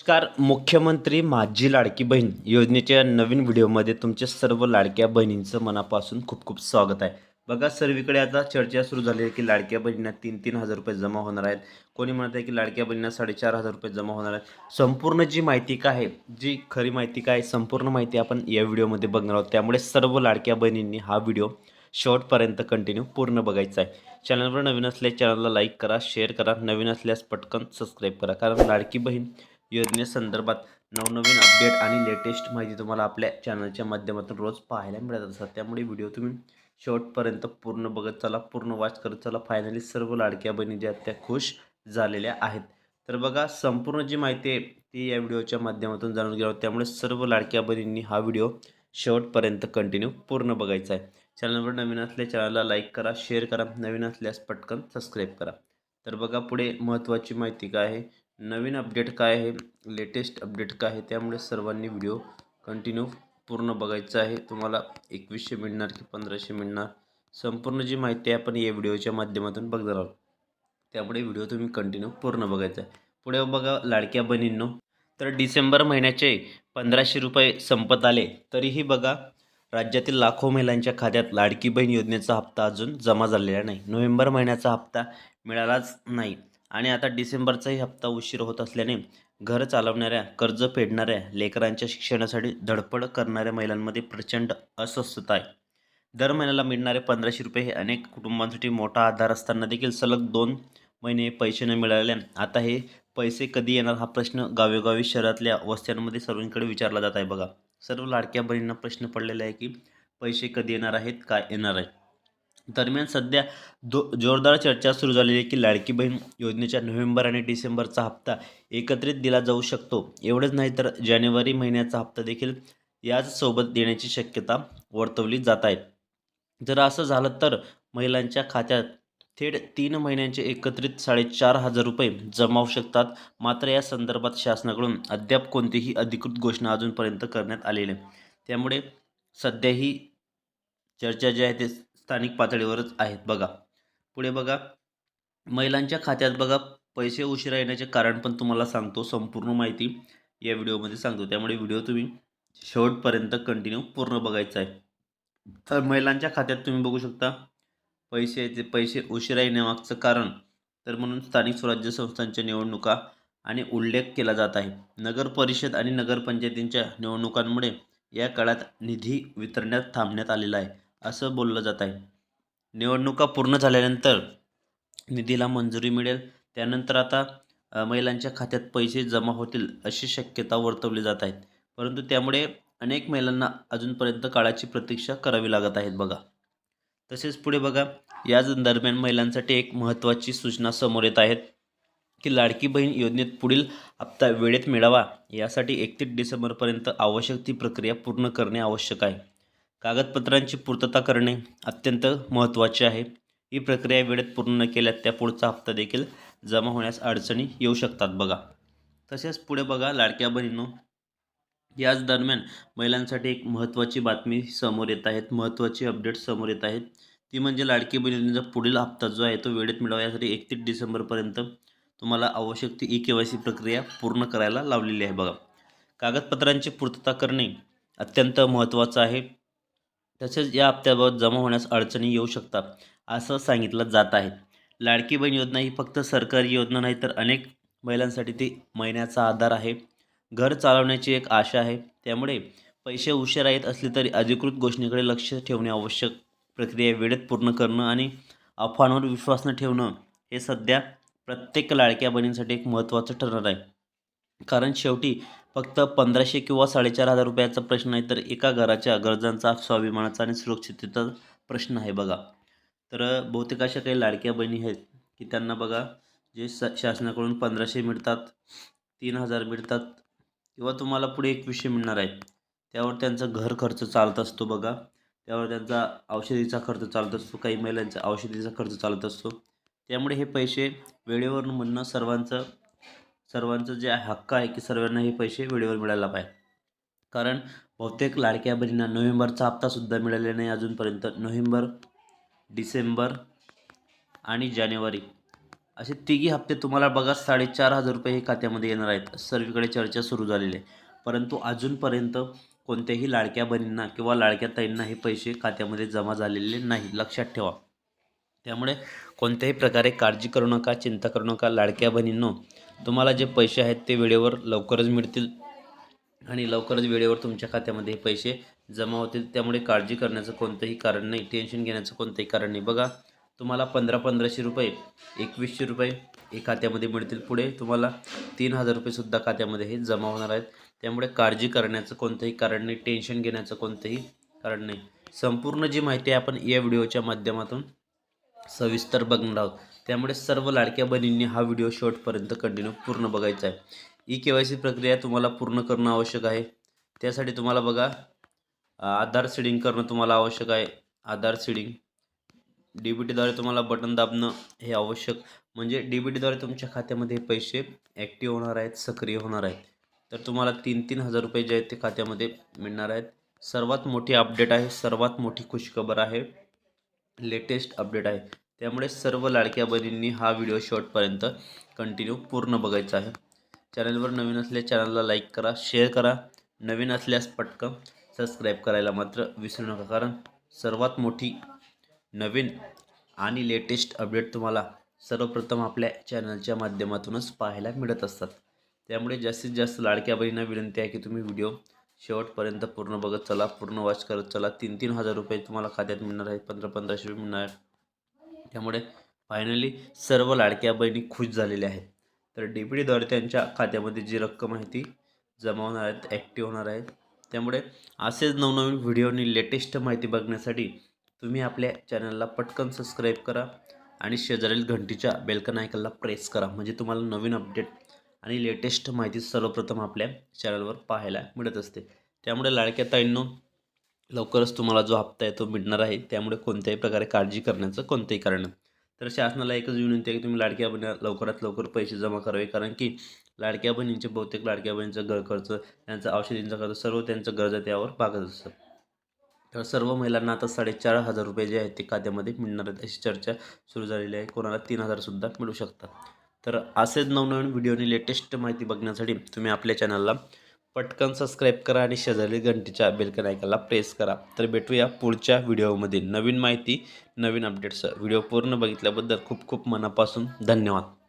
नमस्कार मुख्यमंत्री माझी लाडकी बहीण योजनेच्या नवीन व्हिडिओमध्ये तुमच्या सर्व लाडक्या बहिणींचं मनापासून खूप खूप स्वागत आहे. बघा सर्वीकडे आता चर्चा सुरू झाली आहे की लाडक्या बहिणींना तीन तीन हजार रुपये जमा होणार आहेत. कोणी म्हणत आहे की लाडक्या बहिणींना साडेचार हजार रुपये जमा होणार आहेत. संपूर्ण जी माहिती काय आहे जी खरी माहिती काय संपूर्ण माहिती आपण या व्हिडिओमध्ये बघणार आहोत. त्यामुळे सर्व लाडक्या बहिणींनी हा व्हिडिओ शेवटपर्यंत कंटिन्यू पूर्ण बघायचा आहे. चॅनलवर नवीन असल्यास चॅनलला लाईक करा शेअर करा. नवीन असल्यास पटकन सबस्क्राईब करा. कारण लाडकी बहीण योजनेसंदर्भात नवनवीन अपडेट आणि लेटेस्ट माहिती तुम्हाला आपल्या चॅनलच्या माध्यमातून रोज पाहायला मिळत असतात. त्यामुळे व्हिडिओ तुम्ही शेवटपर्यंत पूर्ण बघत चला पूर्ण वाच करत चला. फायनली सर्व लाडक्या बहिणी ज्या त्या खुश झालेल्या आहेत. तर बघा संपूर्ण जी माहिती आहे ती या व्हिडिओच्या माध्यमातून जाणून घ्यावं. त्यामुळे सर्व लाडक्या बहिणींनी हा व्हिडिओ शेवटपर्यंत कंटिन्यू पूर्ण बघायचा आहे. चॅनलवर नवीन असल्या चॅनलला लाईक करा शेअर करा. नवीन असल्यास पटकन सबस्क्राईब करा. तर बघा पुढे महत्त्वाची माहिती काय आहे? नवीन अपडेट काय आहे? लेटेस्ट अपडेट काय आहे? त्यामुळे सर्वांनी व्हिडिओ कंटिन्यू पूर्ण बघायचा आहे. तुम्हाला एकवीसशे मिळणार की पंधराशे मिळणार? संपूर्ण जी माहिती आहे आपण या व्हिडिओच्या माध्यमातून बघणार आहोत. त्यामुळे व्हिडिओ तुम्ही कंटिन्यू पूर्ण बघायचा आहे. पुढे बघा लाडक्या बहिणींनो. तर डिसेंबर महिन्याचे पंधराशे रुपये संपत आले. तरीही बघा राज्यातील लाखो महिलांच्या खात्यात लाडकी बहीण योजनेचा हप्ता अजून जमा झालेला नाही. नोव्हेंबर महिन्याचा हप्ता मिळालाच नाही. आणि आता डिसेंबरचाही हप्ता उशीर होत असल्याने घर चालवणाऱ्या कर्ज फेडणाऱ्या लेकरांच्या शिक्षणासाठी धडपड करणाऱ्या महिलांमध्ये प्रचंड अस्वस्थता आहे. दर महिन्याला मिळणारे पंधराशे रुपये हे अनेक कुटुंबांसाठी मोठा आधार असताना देखील सलग दोन महिने पैसे न मिळाले आता हे पैसे कधी येणार हा प्रश्न गावोगावी शहरातल्या वस्त्यांमध्ये सर्वांकडे विचारला जात आहे बघा. सर्व लाडक्या बहिणींना प्रश्न पडलेला आहे की पैसे कधी येणार आहेत काय येणार आहे? दरम्यान सध्या दो जोरदार चर्चा सुरू झालेली आहे की लाडकी बहीण योजनेच्या नोव्हेंबर आणि डिसेंबरचा हप्ता एकत्रित दिला जाऊ शकतो. एवढंच नाही तर जानेवारी महिन्याचा हप्ता देखील याच सोबत देण्याची शक्यता वर्तवली जात आहे. जर असं झालं तर महिलांच्या खात्यात थेट तीन महिन्यांचे एकत्रित साडेचार हजार रुपये जमावू शकतात. मात्र या संदर्भात शासनाकडून अद्याप कोणतीही अधिकृत घोषणा अजूनपर्यंत करण्यात आलेली नाही. त्यामुळे सध्या ही चर्चा जी आहे ते स्थानिक पातळीवरच आहेत. बघा. पुढे बघा. महिलांच्या खात्यात बघा पैसे उशिरा येण्याचे कारण पण तुम्हाला सांगतो. संपूर्ण माहिती या व्हिडिओमध्ये सांगतो. त्यामुळे व्हिडिओ तुम्ही शेवटपर्यंत कंटिन्यू पूर्ण बघायचा आहे. तर महिलांच्या खात्यात तुम्ही बघू शकता पैसे ते पैसे उशिरा येण्यामागचं कारण तर म्हणून स्थानिक स्वराज्य संस्थांच्या निवडणुका आणि उल्लेख केला जात आहे. नगर परिषद आणि नगरपंचायतींच्या निवडणुकांमुळे या काळात निधी वितरण्यात थांबण्यात आलेला आहे. असं बोललं जात आहे. निवडणुका पूर्ण झाल्यानंतर निधीला मंजुरी मिळेल. त्यानंतर आता महिलांच्या खात्यात पैसे जमा होतील अशी शक्यता वर्तवली जात आहेत परंतु त्यामुळे अनेक महिलांना अजूनपर्यंत काळाची प्रतीक्षा करावी लागत आहेत बघा. तसेच पुढे बघा याच दरम्यान महिलांसाठी एक महत्त्वाची सूचना समोर येत आहेत की लाडकी बहीण योजनेत पुढील हप्ता वेळेत मिळावा यासाठी एकतीस डिसेंबरपर्यंत आवश्यक ती प्रक्रिया पूर्ण करणे आवश्यक आहे. कागदपत्रांची पूर्तता करणे अत्यंत महत्त्वाचे आहे. ही प्रक्रिया वेळेत पूर्ण न केल्यास त्या पुढचा हप्ता देखील जमा होण्यास अडचणी येऊ शकतात बघा. तसेच पुढे बघा लाडक्या बहिणीनो. याच दरम्यान महिलांसाठी एक महत्त्वाची बातमी समोर येत आहेत महत्त्वाची अपडेट समोर येत आहेत ती म्हणजे लाडकी बहिणींचा पुढील हप्ता जो आहे तो वेळेत मिळावा यासाठी एकतीस डिसेंबरपर्यंत तुम्हाला आवश्यक ती ई के वाय सी प्रक्रिया पूर्ण करायला लावलेली आहे बघा. कागदपत्रांची पूर्तता करणे अत्यंत महत्त्वाचं आहे. तसेच या हप्त्याबाबत जमा होण्यास अडचणी येऊ शकतात असं सांगितलं जात आहे. लाडकी बहीण योजना ही फक्त सरकारी योजना नाही तर अनेक महिलांसाठी ती महिन्याचा आधार आहे. घर चालवण्याची एक आशा आहे. त्यामुळे पैसे उशिरा येत असले तरी अधिकृत घोषणेकडे लक्ष ठेवणे आवश्यक. प्रक्रिया वेळेत पूर्ण करणं आणि अफवांवर विश्वास न ठेवणं हे सध्या प्रत्येक लाडक्या बहिणींसाठी एक महत्त्वाचं ठरणार आहे. कारण शेवटी फक्त पंधराशे किंवा साडेचार हजार रुपयाचा प्रश्न आहे तर एका घराच्या गरजांचा स्वाभिमानाचा आणि सुरक्षिततेचा प्रश्न आहे बघा. तर बहुतेक अशा काही लाडक्या बहिणी आहेत की त्यांना बघा जे स शासनाकडून पंधराशे मिळतात तीन हजार मिळतात किंवा तुम्हाला पुढे एकवीसशे मिळणार आहेत त्यावर त्यांचा घर खर्च चालत असतो बघा. त्यावर त्यांचा औषधीचा खर्च चालत असतो काही महिलांचा औषधीचा खर्च चालत असतो. त्यामुळे हे पैसे वेळेवर म्हणणं सर्वांचं सर्वांचं जे हक्क आहे की सर्वांना हे पैसे वेळेवर मिळायला पाहिजे. कारण बहुतेक लाडक्या बहिणींना नोव्हेंबरचा हप्तासुद्धा मिळालेला नाही अजूनपर्यंत. नोव्हेंबर डिसेंबर आणि जानेवारी असे तिघी हप्ते तुम्हाला बघा साडेचार हजार रुपये हे खात्यामध्ये येणार आहेत. सर्वीकडे चर्चा सुरू झालेली आहे. परंतु अजूनपर्यंत कोणत्याही लाडक्या बहिणींना किंवा लाडक्या ताईंना हे पैसे खात्यामध्ये जमा झालेले नाही. लक्षात ठेवा. त्यामुळे कोणत्याही प्रकारे काळजी करू नका चिंता करू नका लाडक्या बहिणींनो. तुम्हाला जे पैसे आहेत ते वेळेवर लवकरच मिळतील आणि लवकरच वेळेवर तुमच्या खात्यामध्ये हे पैसे जमा होतील. त्यामुळे काळजी करण्याचं कोणतंही कारण नाही टेन्शन घेण्याचं कोणतंही कारण नाही. बघा तुम्हाला पंधरा पंधराशे रुपये एकवीसशे रुपये हे खात्यामध्ये मिळतील पुढे. तुम्हाला तीन हजार रुपयेसुद्धा खात्यामध्ये हे जमा होणार आहेत. त्यामुळे काळजी करण्याचं कोणतंही कारण नाही टेन्शन घेण्याचं कोणतंही कारण नाही. संपूर्ण जी माहिती आहे आपण या व्हिडिओच्या माध्यमातून सविस्तर बघणार आहोत. त्यामुळे सर्व लाडक्या बहिणींनी हा व्हिडिओ शेवटपर्यंत कंटिन्यू पूर्ण बघायचा आहे. ई के वाय सी प्रक्रिया तुम्हाला पूर्ण करणं आवश्यक आहे. त्यासाठी तुम्हाला बघा आधार सीडिंग करणं तुम्हाला आवश्यक आहे. आधार सीडिंग डी बी टीद्वारे तुम्हाला बटन दाबणं हे आवश्यक. म्हणजे डी बी टीद्वारे तुमच्या खात्यामध्ये पैसे ॲक्टिव्ह होणार आहेत सक्रिय होणार आहेत. तर तुम्हाला तीन तीन हजार रुपये जे आहेत ते खात्यामध्ये मिळणार आहेत. सर्वात मोठी अपडेट आहे सर्वात मोठी खुशखबर आहे. लेटेस्ट अपडेट आहे. त्यामुळे सर्व लाडक्या बहिणींनी हा व्हिडिओ शॉर्टपर्यंत कंटिन्यू पूर्ण बघायचा आहे. चॅनलवर नवीन असल्या चॅनलला लाईक करा शेअर करा. नवीन असल्यास पटकन सबस्क्राईब करायला मात्र विसरू नका कारण सर्वात मोठी नवीन आणि लेटेस्ट अपडेट तुम्हाला सर्वप्रथम आपल्या चॅनलच्या माध्यमातूनच पाहायला मिळत असतात. त्यामुळे जास्तीत जास्त लाडक्या बहिणींना विनंती आहे की तुम्ही व्हिडिओ शेवटपर्यंत पूर्ण बघत चला पूर्ण वॉच करत चला. तीन तीन हजार रुपये तुम्हाला खात्यात मिळणार आहेत पंधरा पंधराशे रुपये मिळणार आहेत. त्यामुळे फायनली सर्व लाडक्या बहिणी खुश झालेल्या आहेत. तर डी पी डीद्वारे त्यांच्या खात्यामध्ये जी रक्कम आहे ती जमा होणार आहेत ॲक्टिव्ह होणार आहेत. त्यामुळे असेच नवनवीन व्हिडिओनी लेटेस्ट माहिती बघण्यासाठी तुम्ही आपल्या चॅनलला पटकन सबस्क्राईब करा आणि शेजारील घंटीच्या बेलकन आयकनला प्रेस करा. म्हणजे तुम्हाला नवीन अपडेट आणि लेटेस्ट माहिती सर्वप्रथम आपल्या चॅनलवर पाहायला मिळत असते. त्यामुळे लाडक्या ताईंनो लवकरच तुम्हाला जो हप्ता आहे तो मिळणार आहे. त्यामुळे कोणत्याही प्रकारे काळजी करण्याचं कोणतंही कारण तर शासनाला एकच विनंती आहे की तुम्ही लाडक्या बहिणी लवकरात लवकर पैसे जमा करावे. कारण की लाडक्या बहिणींचे बहुतेक लाडक्या बहिणींचं घर खर्च त्यांचा औषधींचा खर्च सर्व त्यांचं गरजा त्यावर भागत असतं. तर सर्व महिलांना आता साडेचार हजार रुपये जे आहेत ते खात्यामध्ये मिळणार आहेत अशी चर्चा सुरू झालेली आहे. कोणाला तीन हजारसुद्धा मिळू शकतात. तर असेच नवनवीन व्हिडिओने लेटेस्ट माहिती बघण्यासाठी तुम्ही आपल्या चॅनलला पटकन सबस्क्राईब करा आणि शेजारी घंटीच्या बेलकन ऐकायला प्रेस करा. तर भेटूया पुढच्या व्हिडिओमध्ये नवीन माहिती नवीन अपडेट्स व्हिडिओ पूर्ण बघितल्याबद्दल खूप खूप मनापासून धन्यवाद.